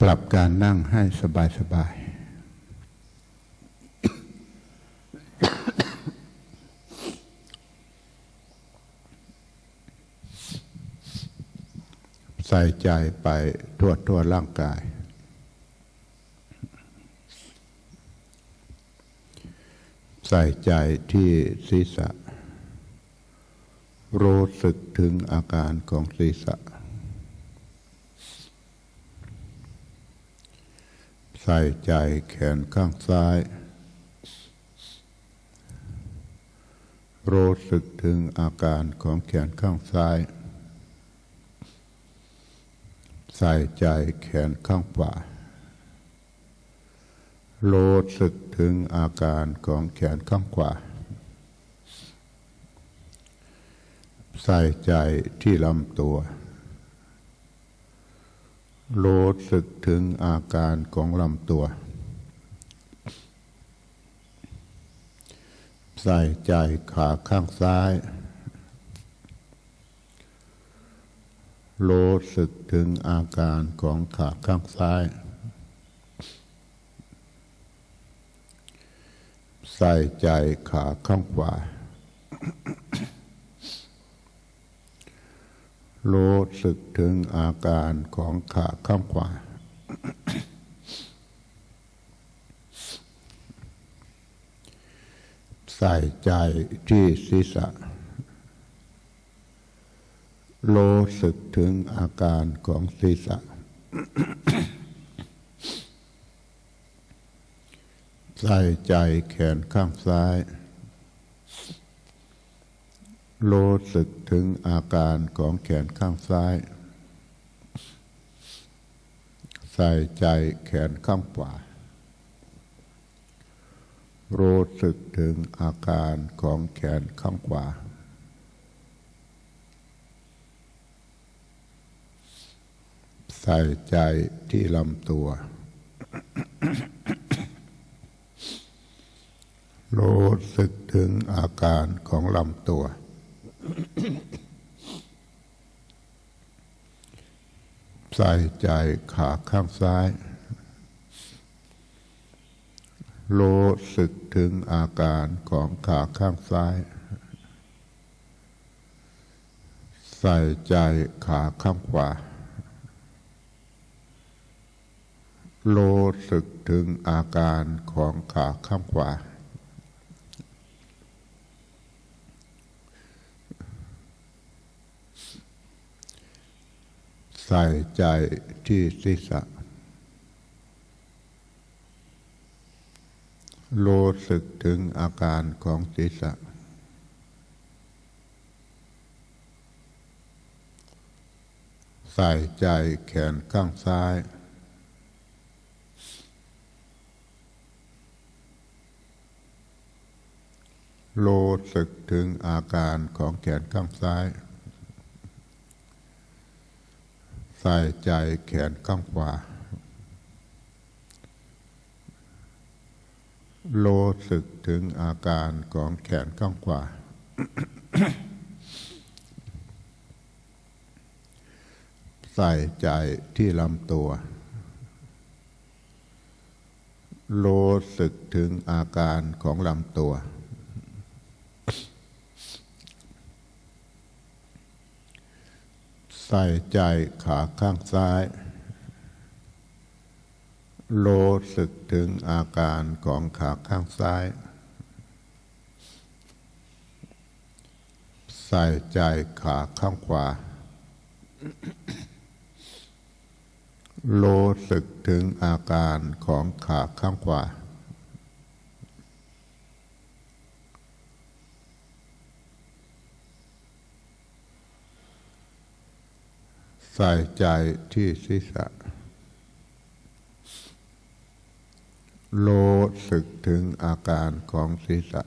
ปรับการนั่งให้สบายสบาย ใส่ใจไปทั่วทั่วร่างกาย ใส่ใจที่ศีรษะ รู้สึกถึงอาการของศีรษะ ใส่ใจแขนข้างซ้าย รู้สึกถึงอาการของแขนข้างซ้าย ใส่ใจแขนข้างขวารู้สึกถึงอาการของแขนข้างขวาใส่ใจที่ลำตัว รู้สึกถึงอาการของลำตัว ใส่ใจขาข้างซ้าย รู้สึกถึงอาการของขาข้างซ้าย ใส่ใจขาข้างขวา รู้สึกถึงอาการของขาข้างขวา ใส่ใจที่ศีรษะ รู้สึกถึงอาการของศีรษะ ใส่ใจแขนข้างซ้าย รู้สึกถึงอาการของแขนข้างซ้าย ใส่ใจแขนข้างขวารู้สึกถึงอาการของแขนข้างขวา ใส่ใจที่ลำตัว รู้สึกถึงอาการของลำตัว ใส่ใจขาข้างซ้ายรู้สึกถึงอาการของขาข้างซ้าย ใส่ใจขาข้างขวารู้สึกถึงอาการของขาข้างขวา ใส่ใจที่ศีรษะรู้สึกถึงอาการของศีรษะ ใส่ใจแขนข้างซ้าย รู้สึกถึงอาการของแขนข้างซ้าย ใส่ใจแขนข้างขวารู้สึกถึงอาการของแขนข้างขวา ใส่ใจที่ลำตัวรู้สึกถึงอาการของลำตัว ใส่ใจขาข้างซ้ายรู้สึกถึงอาการของขาข้างซ้าย ใส่ใจขาข้างขวารู้สึกถึงอาการของขาข้างขวา ใส่ใจที่ศีรษะรู้สึกถึงอาการของศีรษะ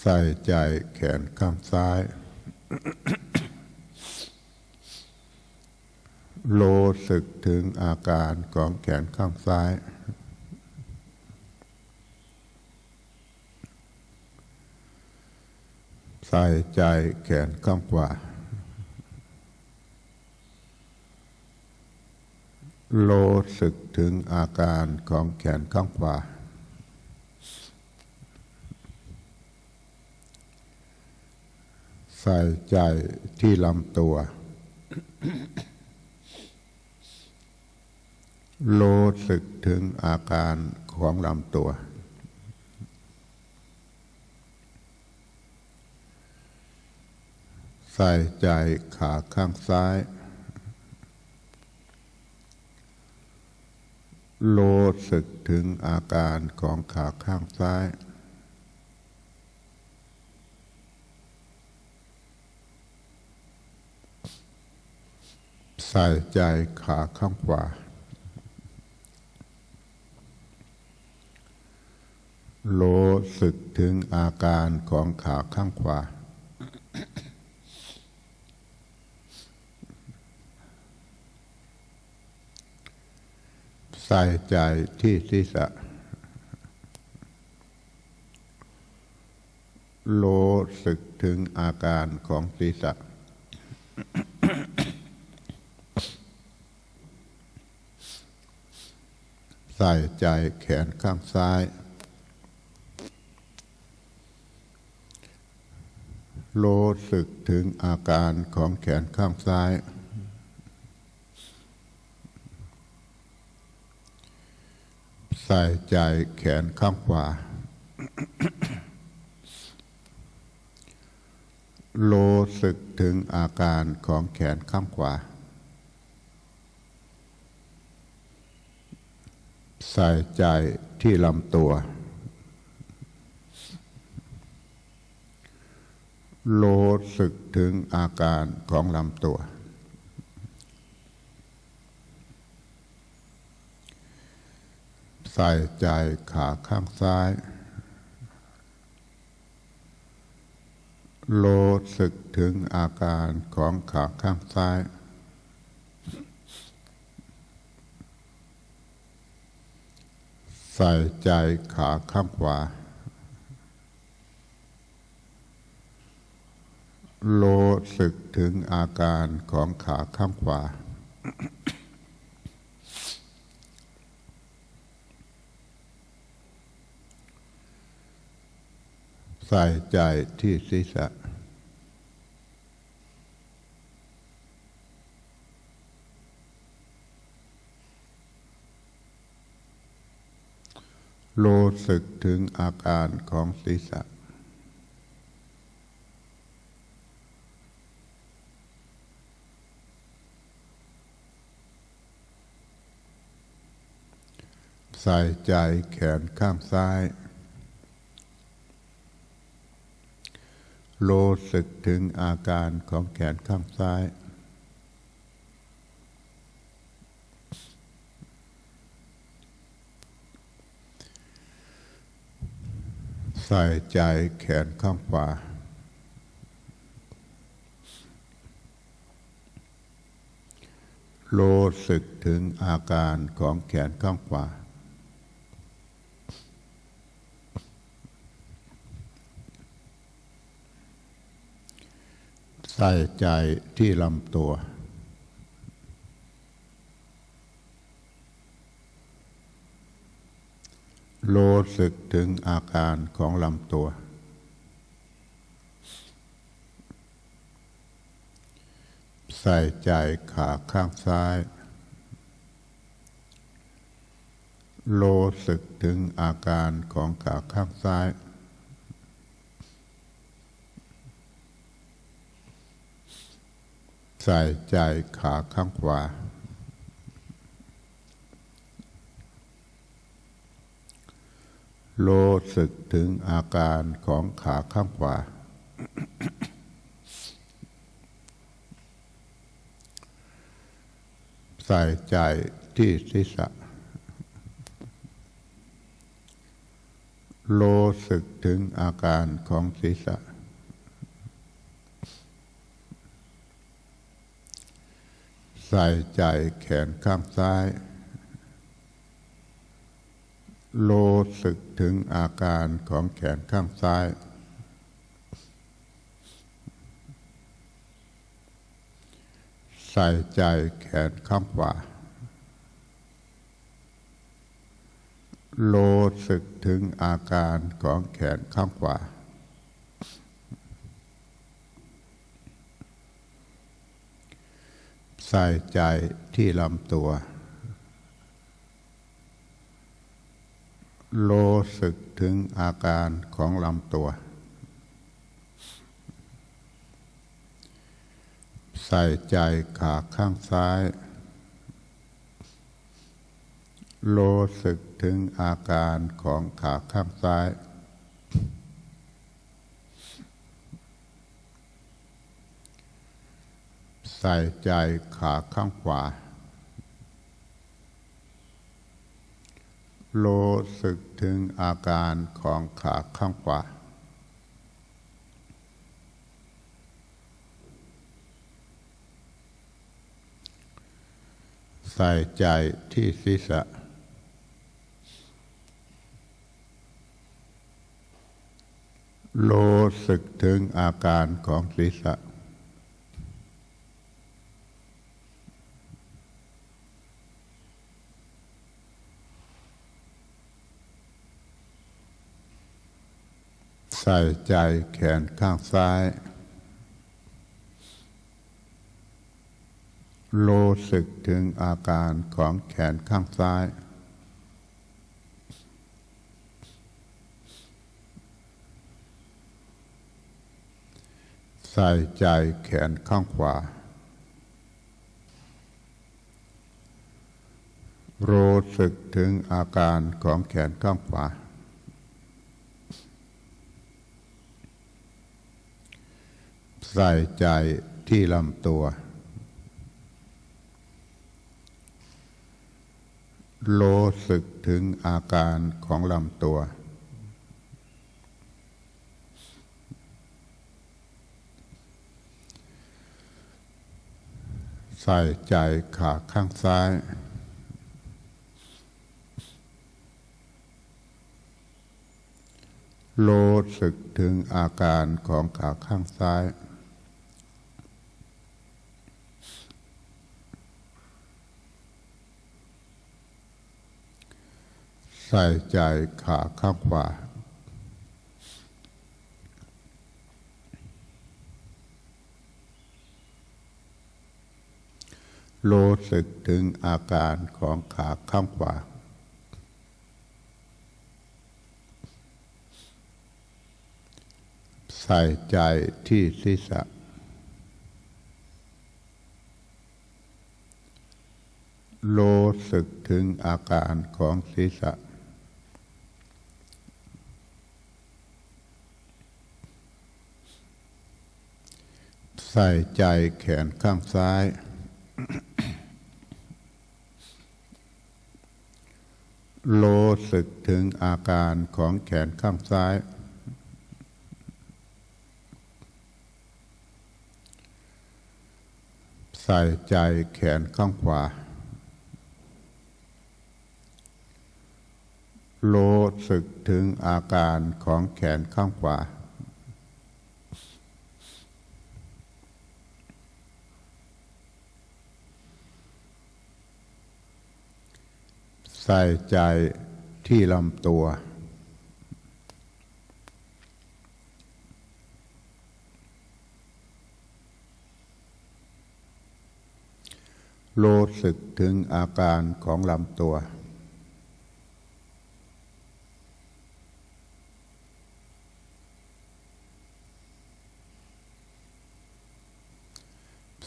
ใส่ใจแขนข้างซ้ายรู้สึกถึงอาการของแขนข้างซ้าย ใส่ใจแขนข้างขวาโลสึกถึงอาการของแขนข้างขวาใส่ใจที่ลำตัว โลสึกถึงอาการของลำตัว ใส่ใจขาข้างซ้าย โลสึกถึงอาการของขาข้างซ้าย ใส่ใจขาข้างขวาโลสึกถึงอาการของขาข้างขวา ใส่ใจที่ศีรษะโลสึกถึงอาการของศีรษะ ใส่ใจแขนข้างซ้าย โลสึกถึงอาการของแขนข้างซ้าย ใส่ใจแขนข้างขวา โลสึกถึงอาการของแขนข้างขวา ใส่ใจที่ลำตัว โลสึกถึงอาการของลำตัว ใส่ใจขาข้างซ้าย โลสึกถึงอาการของขาข้างซ้าย ใส่ใจขาข้างขวา โลสึกถึงอาการของขาข้างขวา ใส่ใจที่ศีรษะ โลสึกถึงอาการของศีรษะใส่ใจแขนข้างซ้าย โลสึกถึงอาการของแขนข้างซ้าย ใส่ใจแขนข้างขวาโลสึกถึงอาการของแขนข้างขวา ใส่ใจที่ลำตัว โลสึกถึงอาการของลำตัว ใส่ใจขาข้างซ้าย โลสึกถึงอาการของขาข้างซ้าย ใส่ใจขาข้างขวา โลสึกถึงอาการของขาข้างขวา ใส่ใจที่ศีรษะ โลสึกถึงอาการของศีรษะ ใส่ใจแขนข้างซ้าย โลสึกถึงอาการของแขนข้างซ้าย ใส่ใจแขนข้างขวา โลสึกถึงอาการของแขนข้างขวาา ใส่ใจที่ลำตัวรู้สึกถึงอาการของลำตัว ใส่ใจขาข้างซ้ายรู้สึกถึงอาการของขาข้างซ้าย ใส่ใจขาข้างขวารู้สึกถึงอาการของขาข้างขวา ใส่ใจที่ศีรษะรู้สึกถึงอาการของศีรษะ ส่ใจแขนข้างซ้ายรู้สึกถึงอาการของแขนข้างซ้าย ใส่ใจแขนข้างขวารู้สึกถึงอาการของแขนข้างขวา ใส่ใจที่ลำตัวรู้สึกถึงอาการของลำตัว ใส่ใจขาข้างซ้ายรู้สึกถึงอาการของขาข้างซ้าย ใส่ใจขาข้างขวารู้สึกถึงอาการของขาข้างขวา ใส่ใจที่ศีรษะ รู้สึกถึงอาการของศีรษะ ส่ใจแขนข้างซ้ายรู้สึกถึงอาการของแขนข้างซ้าย ใส่ใจแขนข้างขวารู้สึกถึงอาการของแขนข้างขวา ใส่ใจที่ลำตัว รู้สึกถึงอาการของลำตัว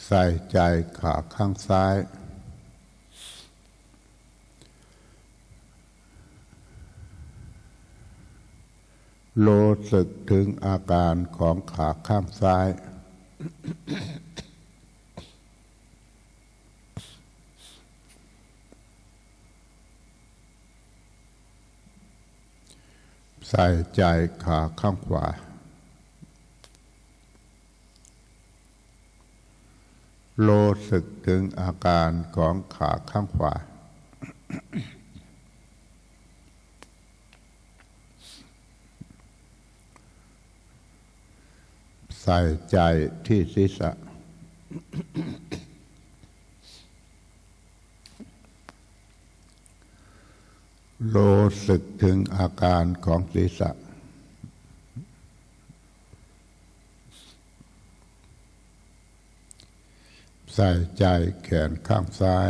ใส่ใจขาข้างซ้าย รู้สึกถึงอาการของขาข้างซ้าย ใส่ใจขาข้างขวา รู้สึกถึงอาการของขาข้างขวา ใส่ใจที่ศีรษะ โลสึกถึงอาการของศีรษะ ใส่ใจแขนข้างซ้าย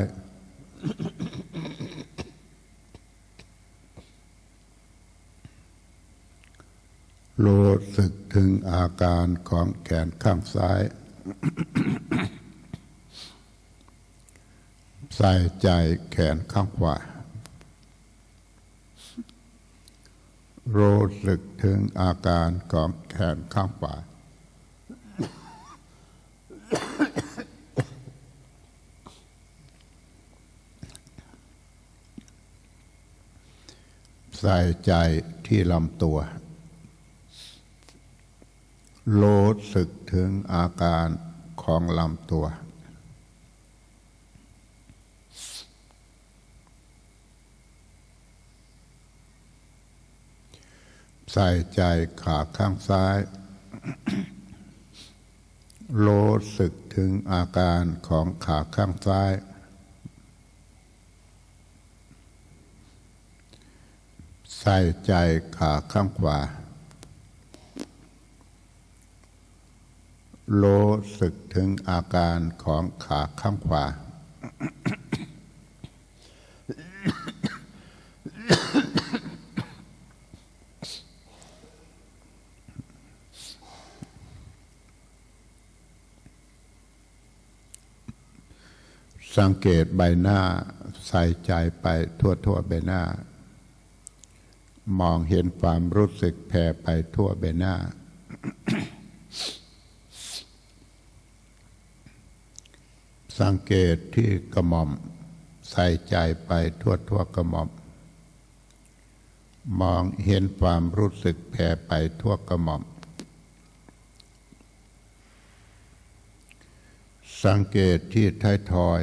รู้สึก ถึงอาการของแขนข้างซ้าย ใส่ใจแขนข้างขวารู้สึกถึงอาการของแขนข้างขวาใส่ใจที่ลำตัว รู้สึกถึงอาการของลำตัว ใส่ใจขาข้างซ้าย รู้สึกถึงอาการของขาข้างซ้าย ใส่ใจขาข้างขวา รู้สึกถึงอาการของขาข้างขวา สังเกตใบหน้าใส่ใจไปทั่วทั่วๆใบหน้า มองเห็นความรู้สึกแผ่ไปทั่วใบหน้า สังเกตที่กระหม่อม ใส่ใจไปทั่วทั่วกระหม่อม มองเห็นความรู้สึกแผ่ไปทั่วกระหม่อม สังเกตที่ท้ายทอย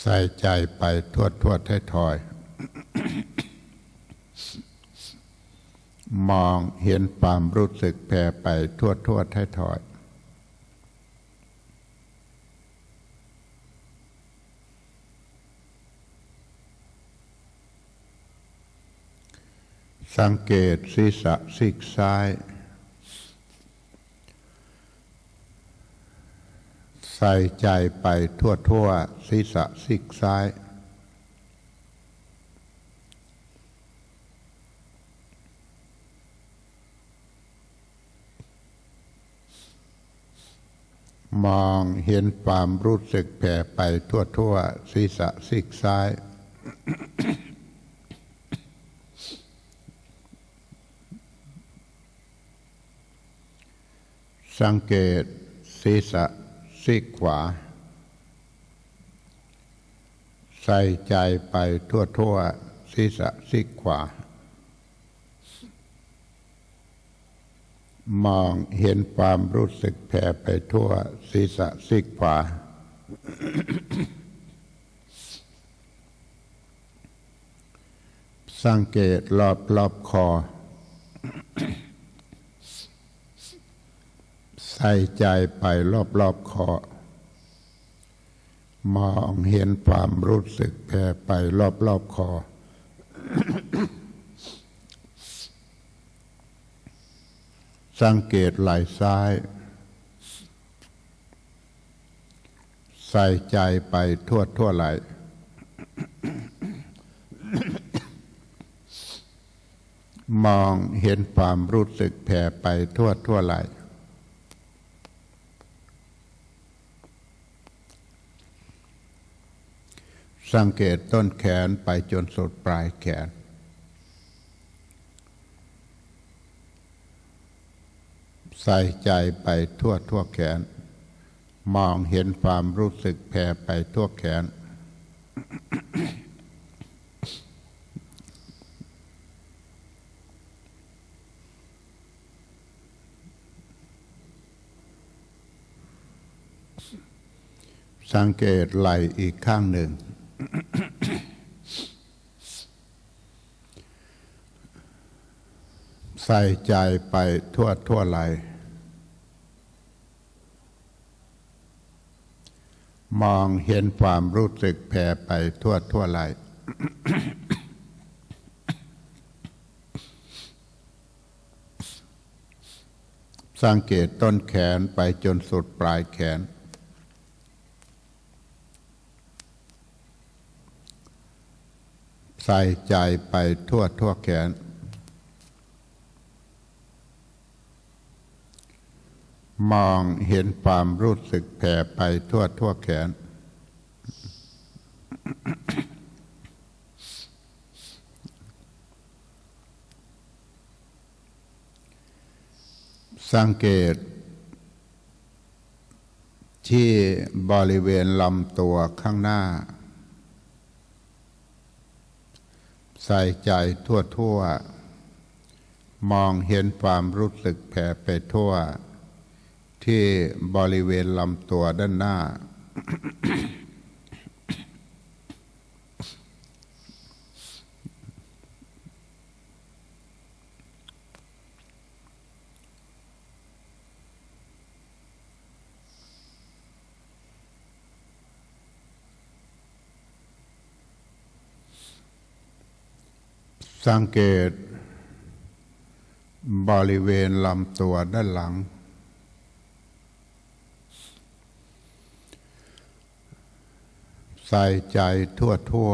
ใส่ใจไปทั่วทั่วท้ายทอย มองเห็นความรู้สึกแผ่ไปทั่วทั่วท้ายทอยสังเกตศีรษะซีกซ้าย ใส่ใจไปทั่วทั่วศีรษะซีกซ้าย มองเห็นความรู้สึกแผ่ไปทั่วทั่วๆศีรษะซีกซ้าย สังเกตศีรษะซีกขวา ใส่ใจไปทั่วทั่วๆศีรษะซีกขวา มองเห็นความรู้สึกแผ่ไปทั่วศีรษะซีกขวา สังเกตรอบรอบคอ ใส่ใจไปรอบรอบคอ มองเห็นความรู้สึกแผ่ไปรอบรอบคอ สังเกตไหล่ซ้าย ใส่ใจไปทั่วทั่วไหลมองเห็นความรู้สึกแผ่ไปทั่วทั่วไหล่สังเกตต้นแขนไปจนสุดปลายแขน ใส่ใจไปทั่วทั่วแขน มองเห็นความรู้สึกแผ่ไปทั่วแขน สังเกตไหลอีกข้างหนึ่งใส่ใจไปทั่วทั่วไหล่ มองเห็นความรู้สึกแผ่ไปทั่วทั่วไหลสังเกตต้นแขนไปจนสุดปลายแขน ใส่ใจไปทั่วทั่วแขน มองเห็นความรู้สึกแผ่ไปทั่วทั่วแขน สังเกต ที่บริเวณลำตัวข้างหน้า ใส่ใจทั่วทั่ว มองเห็นความรู้สึกแผ่ไปทั่ว ที่บริเวณลำตัวด้านหน้า สังเกตบริเวณลำตัวด้านหลัง ใส่ใจทั่วทั่ว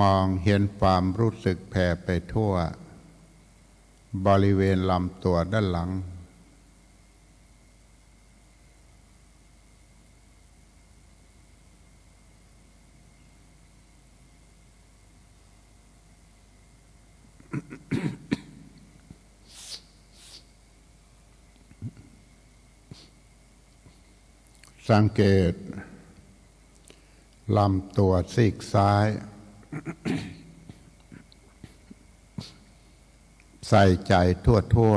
มองเห็นความรู้สึกแผ่ไปทั่ว บริเวณลำตัวด้านหลัง สังเกต ลำตัวซีกซ้าย ใส่ใจทั่วทั่ว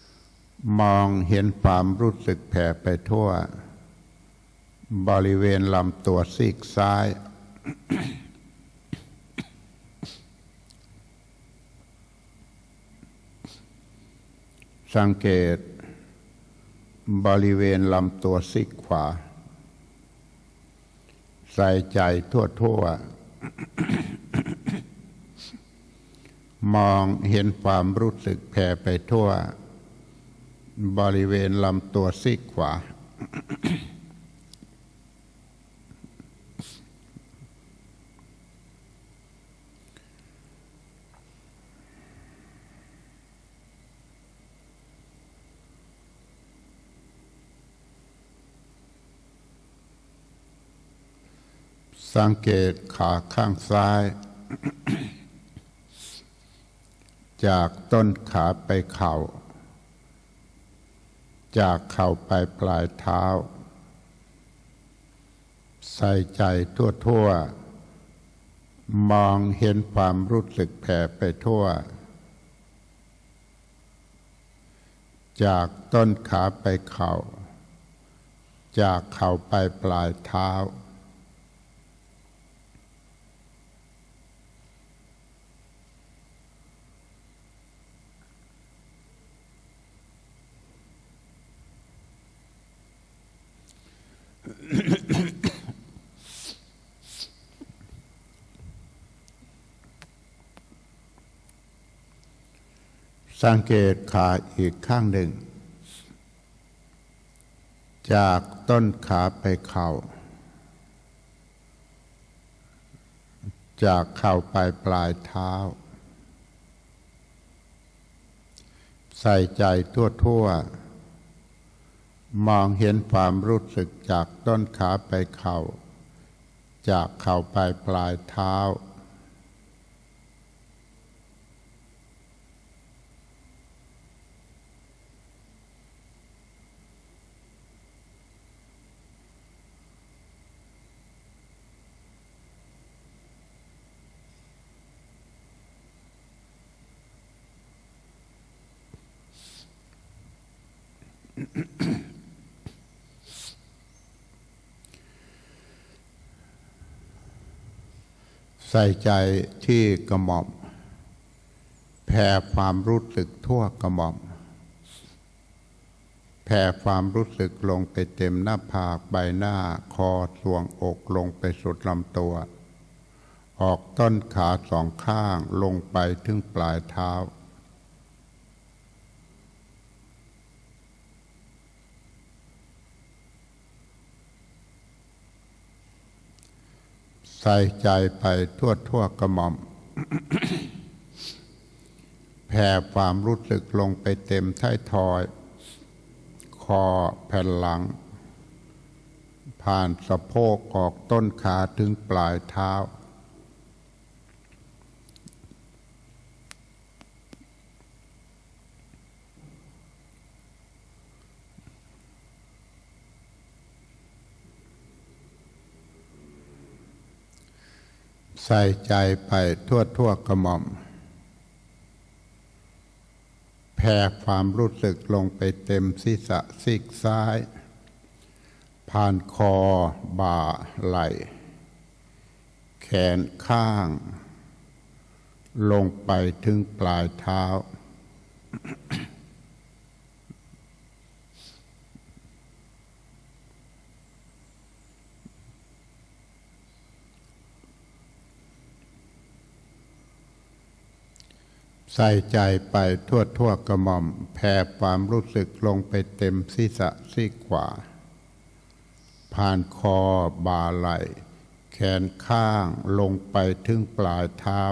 ๆมองเห็นความรู้สึกแผ่ไปทั่ว บริเวณลำตัวซีกซ้าย สังเกต บริเวณลำตัวซีกขวา ส่ใจทั่วทั่วมองเห็นความรู้สึกแผ่ไปทั่ว บริเวณลำตัวซีกขวา สังเกตขาข้างซ้าย จากต้นขาไปเข่า จากเข่าไปปลายเท้า ใส่ใจทั่วทั่วๆ มองเห็นความรู้สึกแผ่ไปทั่ว จากต้นขาไปเข่า จากเข่าไปปลายเท้า สังเกตขาอีกข้างหนึ่ง จากต้นขาไปเข่า จากเข่าไปปลายเท้า ใส่ใจทั่วทั่วๆ มองเห็นความรู้สึกจากต้นขาไปเข่า จากเข่าไปปลายเท้า ใส่ใจที่กระหม่อม แผ่ความรู้สึกทั่วกระหม่อม แผ่ความรู้สึกลงไปเต็มหน้าผากใบหน้าคอสวงอกลงไปสุดลำตัว ออกต้นขาสองข้างลงไปถึงปลายเท้า ใส่ใจไปทั่วทั่วกระหม่อม แผ่ความรู้สึกลงไปเต็มท้ายทอย คอแผ่นหลัง ผ่านสะโพกออกต้นขาถึงปลายเท้า ใส่ใจไปทั่วทั่วกระหม่อม แผ่ความรู้สึกลงไปเต็มศีรษะซีกซ้าย ผ่านคอ บ่า ไหล่ แขนข้าง ลงไปถึงปลายเท้า ส่ใจไปทั่วทั่วกระหม่อมแผ่ความรู้สึกลงไปเต็มศีรษะซีขวาผ่านคอบ่าไหล่ แขนข้างลงไปถึงปลายเท้า